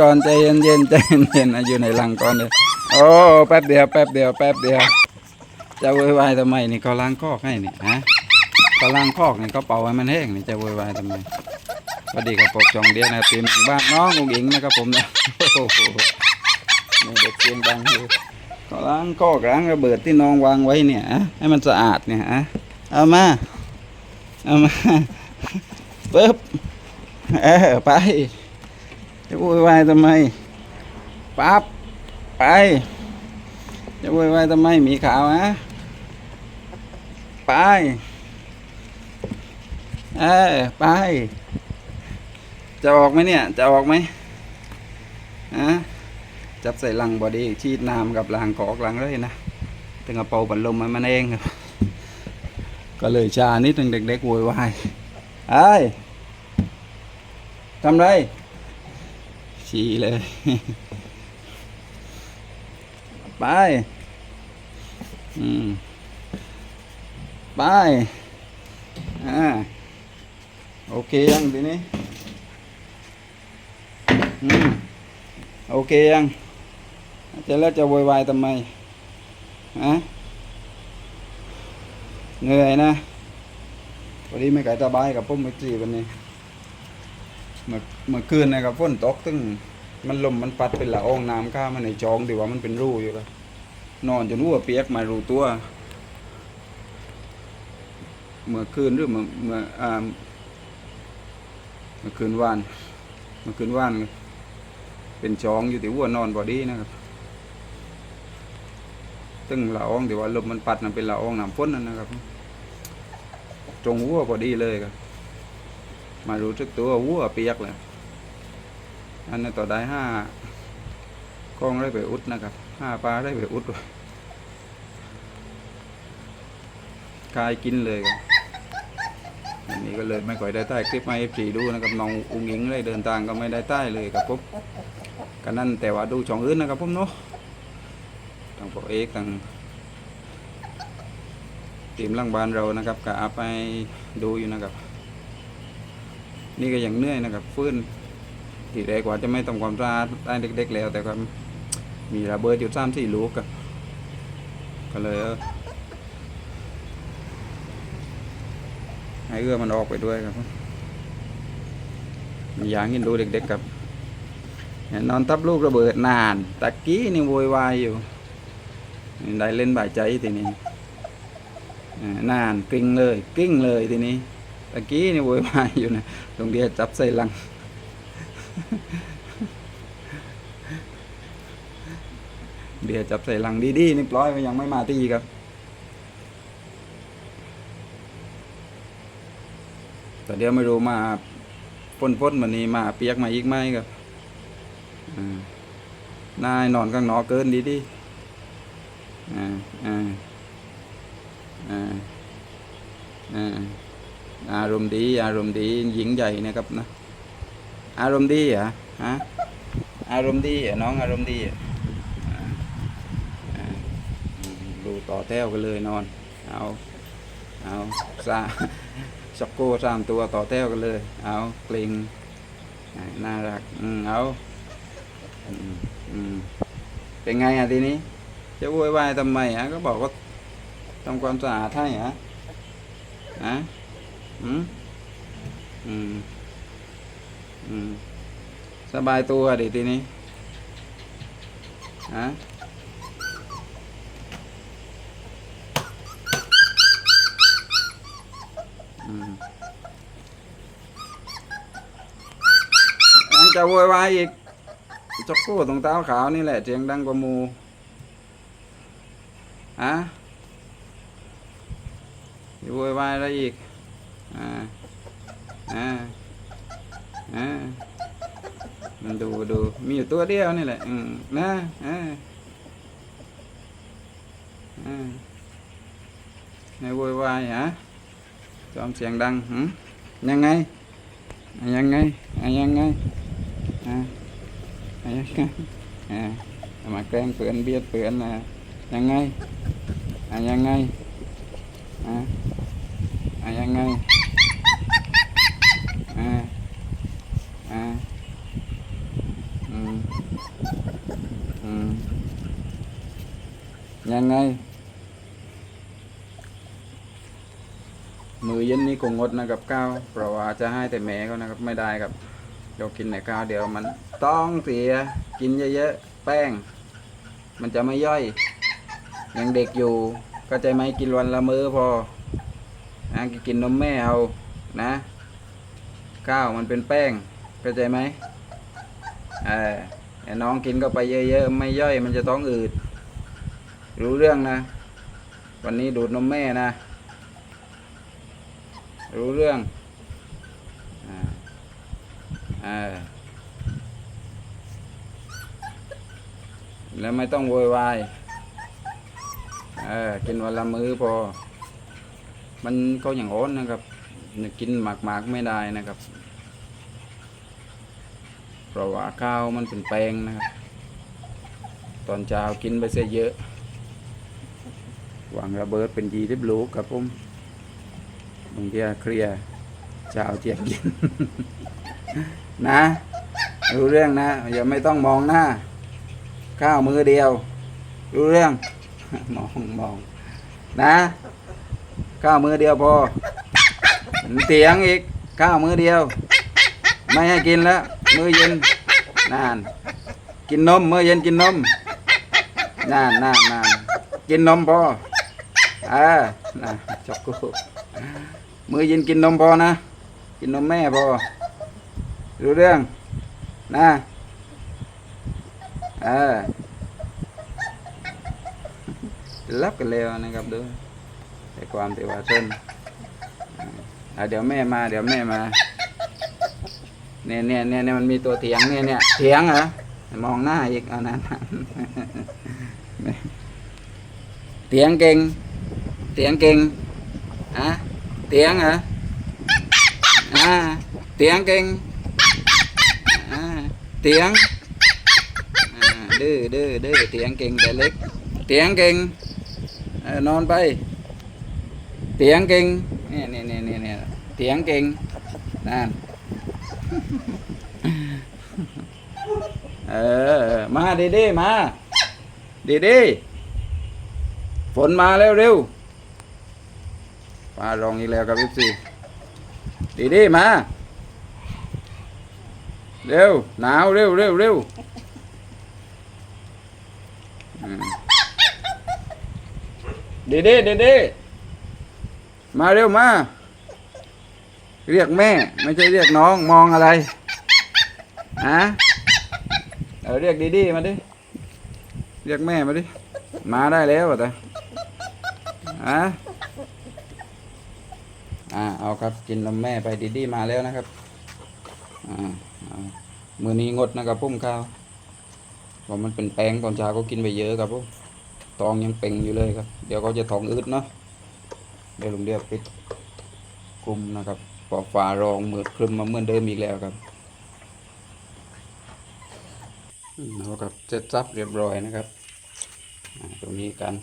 ก่อนใจเย็นเย็นใจเย็นเย็นอยู่ในรังก่อนเลยโอ้แป๊บเดียวแป๊บเดียวแป๊บเดียวจะโวยวายทำไมนี่เขาล้างคอกให้นี่ฮะเขาล้างคอกนี่เขาเป่าให้มันแห้งนี่จะโวยวายทำไมสวัสดีครับปกจองเดียนะครับทีมบ้านน้องอุ๋งอิงนะครับผมนะโอ้โหเด็กเสียงดังอยู่เขาล้างคอกล้างระเบิดที่น้องวางไว้เนี่ยอะให้มันสะอาดเนี่ยอะเอามาเอามาปึ๊บเออไป จะโวยวายทำไมปั๊บไป จะโวยวายทำไมมีขาวฮะไปเออไป จะออกไหมเนี่ย จะออกไหมฮะจับใส่ลังบอดี้ชีดน้ำกับลังกอกลังเลยนะถึงกระเป๋าบันลมมันมันเองครับก็เลยชานิดนึงเด็กๆโวยวายไอ้ยทำไร ชี้เลย ไป อืม ไป อ่า โอเคยังทีนี้ อืม โอเคยังจะแล้วจะโวยวายทำไมฮะเหนื่อยนะ วันนี้ไม่ไก่ตาบายกับพุ่มไม่จีวันนี้ เมื่อเมื่อคืนนะครับฝนตกตึงมันลมมันปัดเป็นละอองน้ำข้ามันในจองดีว่ามันเป็นรูอยู่แล้วนอนจนหัวเปียกมารูตัว เมื่อคืนหรือเมื่อเมื่ออ่าเมื่อคืนวาน เมื่อคืนวาน เป็นจองอยู่ที่หัวนอนบอดี้นะครับตึงละอองดีว่าลมมันปัดน่ะเป็นละอองน้ำฝนนั่นนะครับ ตรงหัวพอดีเลยครับ มารู้สึกตัววัวเปียกเลยอันนั้ต่อได้ห้ากล้องได้ไปอุดนะครับห้าปลาได้ไปอุดด้วยกายกินเลยครับอันนี้ก็เลยไม่ค่อยได้ใต้คลิปมาเอฟซีดูนะครับน้องอุ้งอิงเลยเดินทางก็ไม่ได้ใต้เลยครับผมกันนั่นแต่ว่าดูช่องอื่นนะครับผมเนาะทางพวกเอกทางทีมล่างบานเรานะครับก็เอาไปดูอยู่นะครับ นี่ก็ยังเหนื่อยนะครับฟื้นทีแรกว่าจะไม่ทำความสะอาดได้เด็ก ๆ แล้ว แต่ก็มีระเบิดอยู่สามสี่ลูกก็เลยเออให้เอื้อมันออกไปด้วยครับมีอย่างเห็นดูเด็กๆกับนอนทับลูกระเบิดนานตะกี้นี่โวยวายอยู่ได้เล่นบ่ายใจทีนี้นานกริ้งเลยกริ้งเลยทีนี้ ตะกี้นี่โวยวายอยู่นะตรงเดียจับใส่ลัง เดียจับใส่ลังดีๆนี่ปล่อยไว้ยังไม่มาตีครับ แต่เดี๋ยวไม่รู้มาพ่นพ่นๆวันนี้มาเปียกมาอีกไหมครับนายนอนข้างนอกเกินดีดีอ่าอ่าอ่าอ่า อารมณ์ดี อารมณ์ดีหญิงใหญ่นะครับนะ อารมณ์ดีเหรอฮะอารมณ์ดีเหรอน้องอารมณ์ดีเหรออ่าอ่าอืมดูต่อแถวกันเลยนอน เอาเอาซาช็อกโก้สามตัวต่อแถวกันเลย เอากลิงน่ารักอืมเอาอืมเป็นไงอะทีนี้ จะโวยวายทำไมอะก็บอกว่าทำความสะอาดให้ฮะฮะ อืมอืมอืมสบายตัวดิทีนี้ฮะอืมยังจะโวยวายอีกจอกโก้ตรงเท้าขาวนี่แหละเสียงดังกว่ามูฮะจะโวยวายอะไรอีก อ่าอ่าอ่ามันดูดูมีอยู่ตัวเดียวนี่แหละอืมนะอ่าอ่าในโวยวายฮะจอมเสียงดังหืมยังไงอะยังไงอะยังไงอ่าอะยังไงอ่าเอามาแกล้งเปือนเบียดเปือนนะยังไงอะยังไงอ่าอะยังไง อ่าอ่าอือืมยังไง มือเย็นนี้คงงดนะครับก้าวเพราะว่าจะให้แต่แม่เขานะครับไม่ได้ครับเดี๋ยวกินแต่ข้าวเดี๋ยวมันต้องเสียกินเยอะๆแป้ง มันจะไม่ย่อยยังเด็กอยู่ก็ใจไหมกินวันละมื้อพอนะกินนมแม่เอานะ ข้าวมันเป็นแป้งเข้าใจไหมเออน้องกินก็ไปเยอะๆ ไม่ย่อยมันจะท้องอืด รู้เรื่องนะ วันนี้ดูดนมแม่นะ รู้เรื่องอ่าอ่าแล้วไม่ต้องโวยวาย เออกินวันละมื้อพอ มันก็อย่างอ้นนะครับ กินหมากๆไม่ได้นะครับ เพราะว่าข้าวมันเป็นแป้งนะครับ ตอนเช้ากินไปเสียเยอะ หวังระเบิดเป็นยีที่บลูกครับผมบางทีเคลียร์จะเอาเจียบกินนะรู้เรื่องนะอย่าไม่ต้องมองหน้า ข้าวมือเดียว รู้เรื่องมองมองนะ ข้าวมือเดียวพอ เตียงอีกข้าวมือเดียว ไม่ให้กินแล้ว มือเย็นนาน กินนมมือเย็นกินนมนานนานนานกินนมพออ่านะจบกูมือเย็นกินนมพอนะ กินนมแม่พอรู้เรื่อง นะเออรับกันเร็วนะครับดูแต่ความที่ว่าเต้น อ่าเดี๋ยวแม่มา เดี๋ยวแม่มา เนี่ยเนี่ยเนี่ยเนี่ยมันมีตัวเถียงเนี่ยเนี่ยเถียงเหรอมองหน้าอีกเอานั้นเถียงเก่งเถียงเก่งอะเถียงเหรออ่าเถียงเก่งอ่าเถียงอ่าดื้อดื้อดื้อเถียงเก่งแต่เล็กเถียงเก่งนอนไปเถียงเก่ง เนี่ยเนี่ยเนี่ยเนี่ยเนี่ยเถียงเก่งนั่นเออ มาดีดีมาดีดีฝนมาแล้วเร็วฟ้ารองอีกแล้วครับพี่ซีดีดีมาเร็วหนาวเร็วเร็วเร็วดีดีดีดี มาเร็วมา เรียกแม่ ไม่ใช่เรียกน้องมองอะไรฮะเออเรียกดีดีๆมาดิ เรียกแม่มาดิ มาได้แล้วแต่ฮะอ่าเอาครับกินนมแม่ไปดีดีๆมาแล้วนะครับอ่าเมือนี้งดนะครับพุ่มข้าวเพราะมันเป็นแป้งตอนเช้าก็กินไปเยอะครับพุ่มท้องยังเป่งอยู่เลยครับ เดี๋ยวเขาจะท้องอืดเนาะ เดี๋ยวลุงเดียวปิดกลุ่มนะครับพอฟ้ารองมืดครึมมาเหมือนเดิมอีกแล้วครับเอากับเสร็จซับเรียบร้อยนะครับอ่าตรงนี้กัน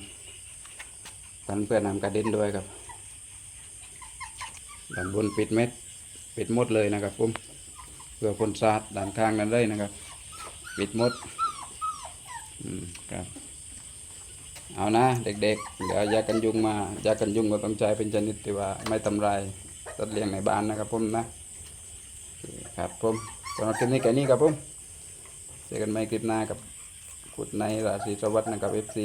กันเพื่อนำกระเด็นด้วยครับด้านบนปิดเม็ดปิดมดเลยนะครับผมเพื่อพ่นสาดด้านข้างนั้นเลยนะครับ ปิดมดอืมครับ เอานะ เด็กๆ เดี๋ยวยากันยุงมายากันยุงก็ต้องใช้เป็นชนิดที่ว่าไม่ทำลายสัตว์เลี้ยงในบ้านนะครับผมนะครับผมสำหรับคลิปนี้แค่นี้ครับผมเจอกันใหม่คลิปหน้ากับขุดในราศีสวัสดิ์นะครับ FC